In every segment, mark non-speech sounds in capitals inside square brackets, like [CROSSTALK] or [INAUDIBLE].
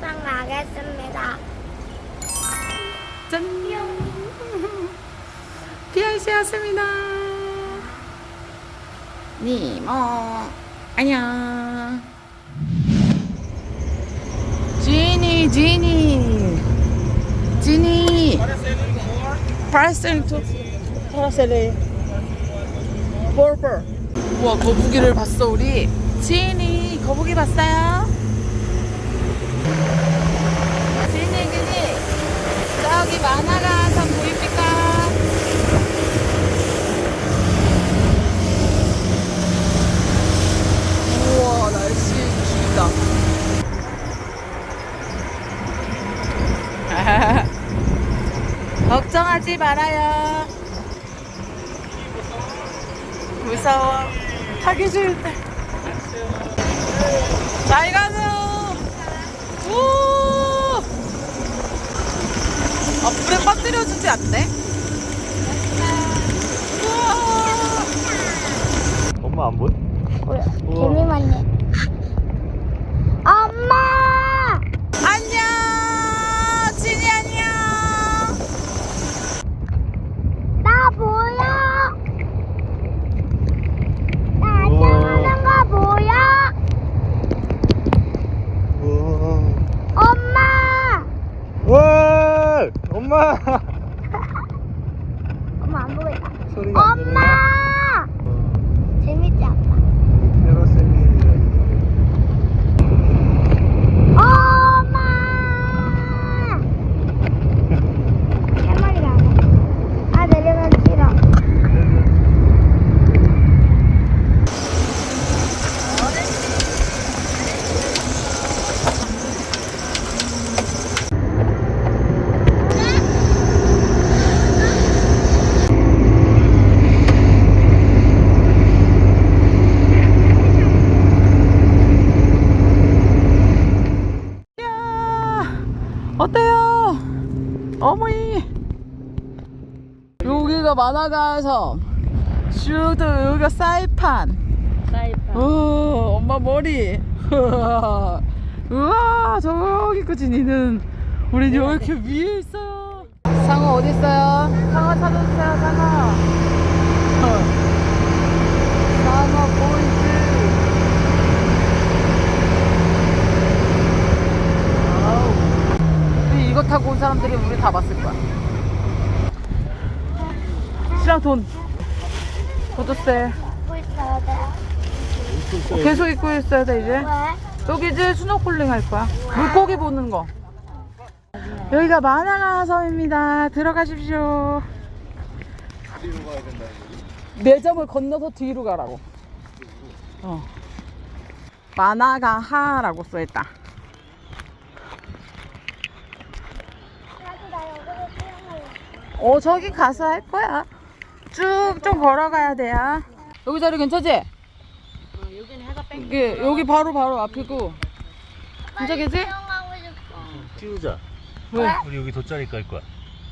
사이판 가겠습니다. 짠! PIC였습니다. 니모, 안녕. 지니, 지니. 지니. 파라셀링 투. 파라셀링. 볼볼. 우와, 거북이를 봤어, 우리. 지니, 거북이 봤어요? 지니, 지니. 저기 만화가 선 보입니까? [LAUGHS] 걱정하지 말아요. 무서워. 하기 싫을 때잘 가세요 우 아, 불에 빠뜨려주지 않네? 우와. 엄마 안 보여? 재미만요. 엄마! 안녕! 진이 안녕! 나 보여? 나 안녕하는 거 보여? 우와. 엄마! 와! 엄마! 엄마 안 보겠다. 소리가 안 들려. 엄마! 재밌지 않다. 페러셀린이래. 엄마! 해머리가 안 와. 아, 내려면 싫어. 이야, 어때요? 어머니. 여기가 만화가에서 슈드 여기가 사이판. 사이판. 어, 엄마 머리. [LAUGHS] 우와 저기까지 니는 우리 이렇게 위에 있어요. 상어 어디 있어요? 상어 찾아주세요 상어. 어. 상어 보이즈. 이거 타고 온 사람들이 우리 다 봤을 거야. 시랑 돈. 도도세. 입고. 계속 입고 있어야 돼 이제. 왜? 여기 이제 스노클링 할 거야. 물고기 보는 거. 여기가 마나가 섬입니다. 들어가십시오. 매점을 건너서 뒤로 가라고. 어. 마나가하라고 써있다. 어 저기 가서 할 거야. 쭉 좀 걸어가야 돼요. 여기 자리 괜찮지? 여기는 해가 땡. 여기 바로 바로 앞이고. 괜찮겠지? 띄우자. 왜? 우리 여기 돗자리 깔 거야.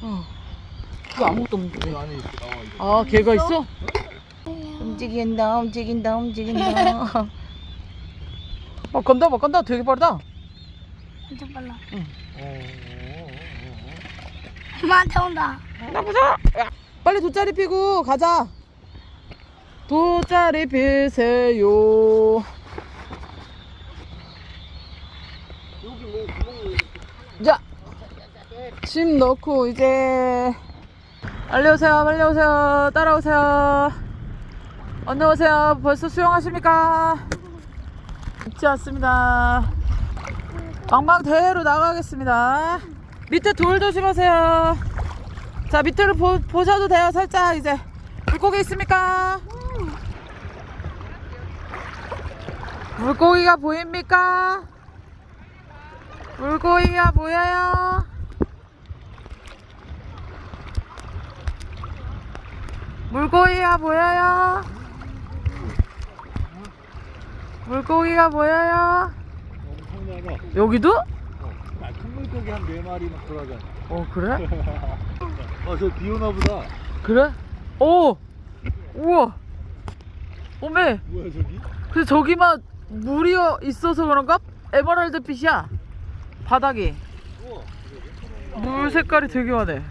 어. 이거 아무것도 없는데. 이 안에 이렇게 나와 있어. 아, 개가 있어? 움직인다, 움직인다, 움직인다. [LAUGHS] 어, 건다, 막 건다. 되게 빠르다. 진짜 빨라. 어, 어, 어, 어. 엄마한테 온다. 나 보자. 빨리 돗자리 피고 가자. 돗자리 피세요. 자, 짐 넣고 이제 빨리 오세요, 빨리 오세요, 따라오세요. 언니 오세요. 벌써 수영하십니까? 잊지 않습니다. 방방대로 나가겠습니다. 밑에 돌 조심하세요. 자 밑으로 보, 보셔도 돼요 살짝 이제 물고기 있습니까? 물고기가 보입니까? 물고기가 보여요? 물고기가 보여요? 물고기가 보여요? 엄청. 여기도? 어, 아, 큰 물고기 한네 마리 막 돌아다녀. 어 그래? [LAUGHS] 아, 저비 오나 보다. 그래? 오! 우와! 어메! 뭐야, 저기? 근데 저기만 물이 있어서 그런가? 에메랄드 빛이야. 바닥이. 물 색깔이 되게 환해.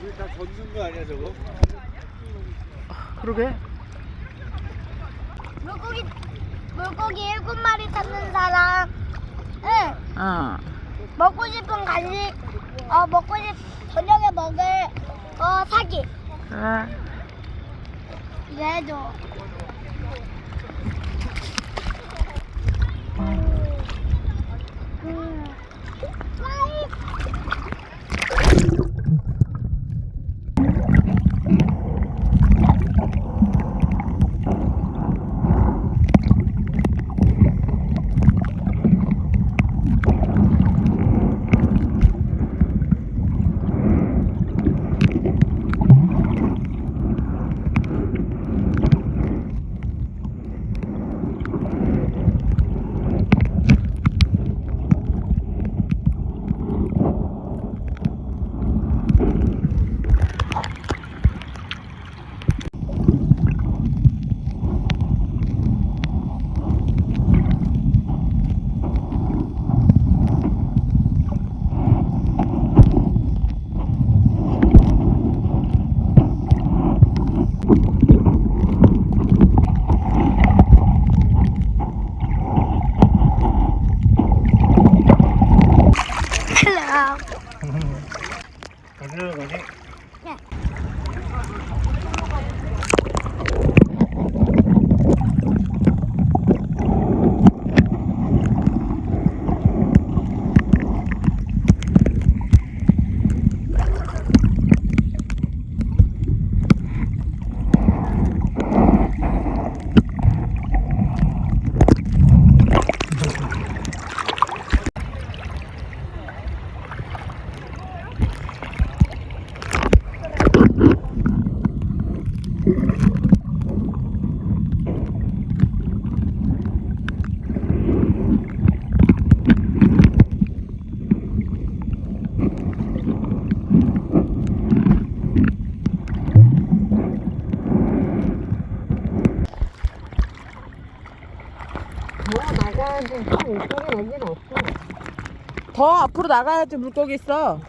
이거 다 젖는 거 아니야 저거? 그러게. 물고기 물고기 일곱 마리 잡는 사람. 응. 어. 먹고 싶은 간식. 어 먹고 싶 저녁에 먹을 어 사기. 그래. 이 거 해줘. 음. 와 가지러 가지. 더 앞으로 나가야지 물고기 있어.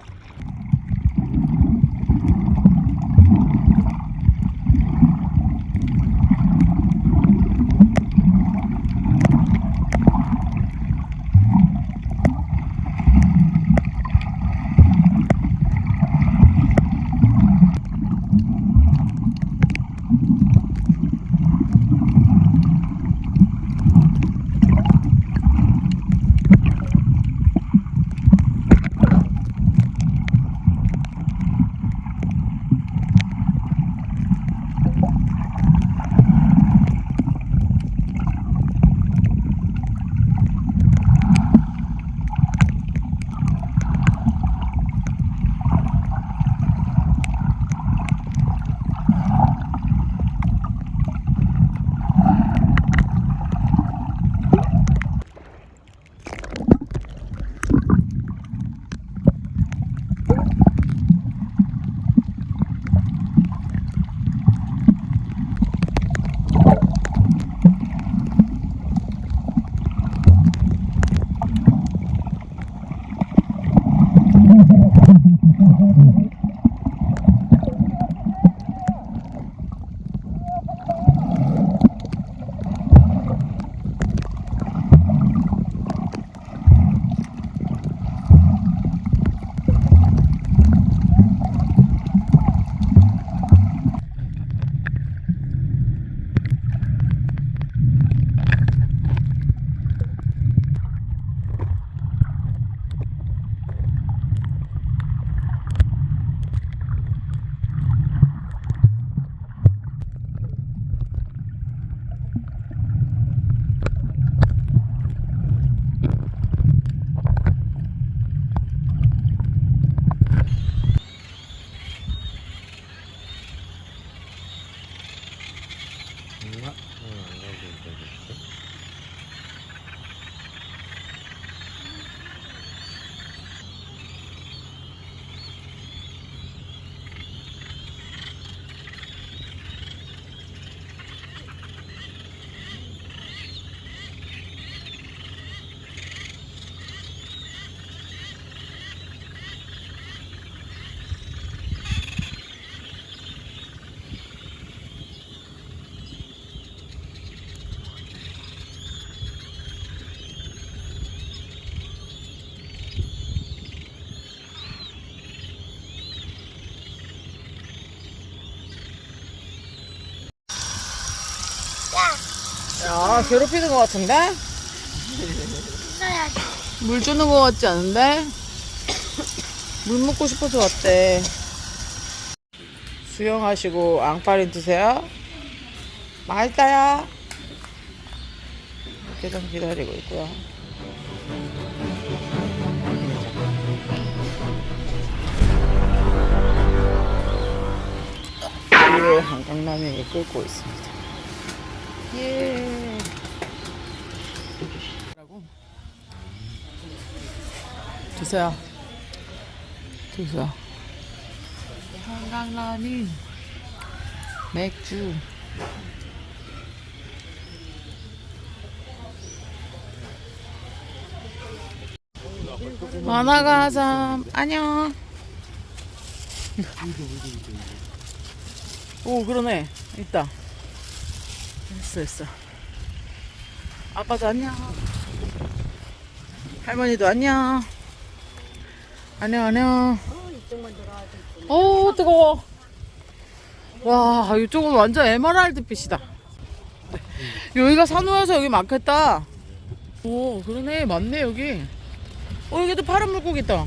아, 괴롭히는 것 같은데? 물 주는 것 같지 않은데? 물 먹고 싶어서 왔대. 수영하시고 앙파린 드세요. 맛있다요. 계속 기다리고 있고요. 위에 한강라면이 끓고 있습니다. 예. 라고. 드세요. 드세요. 한강라면. 맥주. 만화가삼 안녕. 오 그러네 있다. 있어 있어. 아빠도 안녕. 할머니도 안녕. 안녕 안녕. 오 뜨거워. 와 이쪽은 완전 에메랄드 빛이다. [LAUGHS] 여기가 산호여서 여기 많겠다. 오 그러네 맞네 여기. 어 여기도 파란 물고기 있다.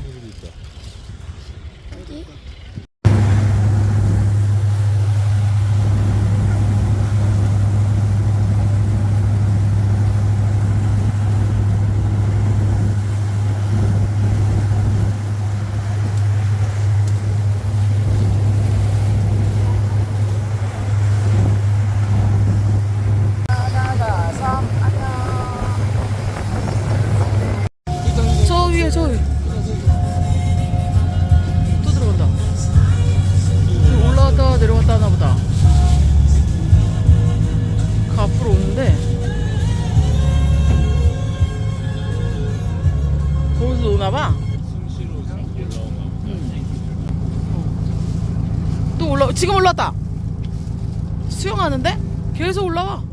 수영하는데 계속 올라와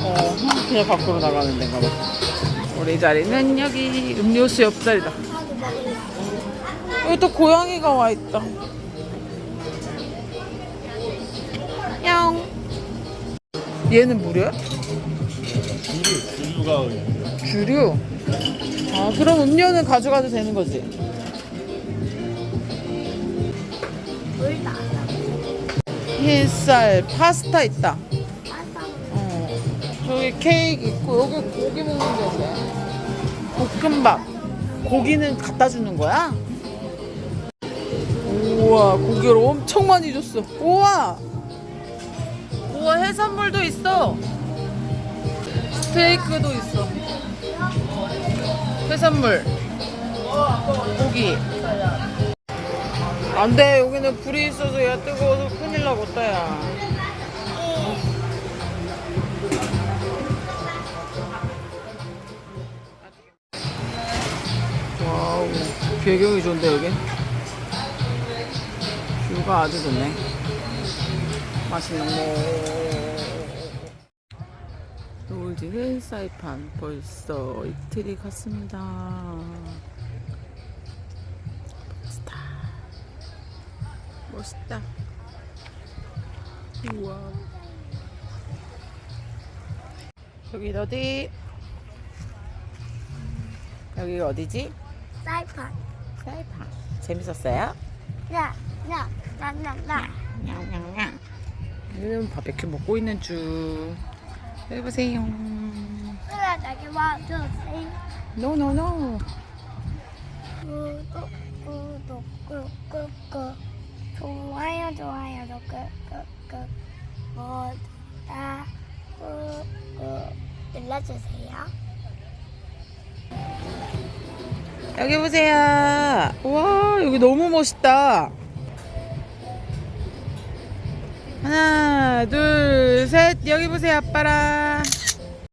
어 그냥 밖으로 나가는 데인가 봐 우리 자리는 여기 음료수 옆자리다. 여기 또 고양이가 와 있다. 냥. 얘는 물이야? 주류가 주류. 아 그럼 음료는 가져가도 되는 거지. 흰쌀 파스타 있다. 어. 저기 케이크 있고 여기 고기 먹는 데인데. 볶음밥. 고기는 갖다 주는 거야? 우와 고기를 엄청 많이 줬어. 우와. 우와 해산물도 있어. 스테이크도 있어. 해산물. 고기. 안 돼. 여기는 불이 있어서 야 뜨거워서 큰일 나겠다 야. 와우 배경이 좋은데 여기? 뷰가 아주 좋네. 맛있는 거. 노을지는 사이판 벌써 이틀이 갔습니다 멋있다 우와 여기 어디 여기 어디지? 사이판. 사이판 재밌었어요? 야, 야, 나, 나, 나. 냥냥냥. 지금 바베큐 먹고 있는 중. 여기 보세요. 그래, 나게 와주세요. 노노노. 구독, 구독, 꾹 꾹 꾹. 좋아요, 좋아요, 꾹꾹꾹. 모두 다 꾹꾹 눌러주세요. 여기 보세요. 와 여기 너무 멋있다. 하나 둘 셋 여기 보세요 아빠랑.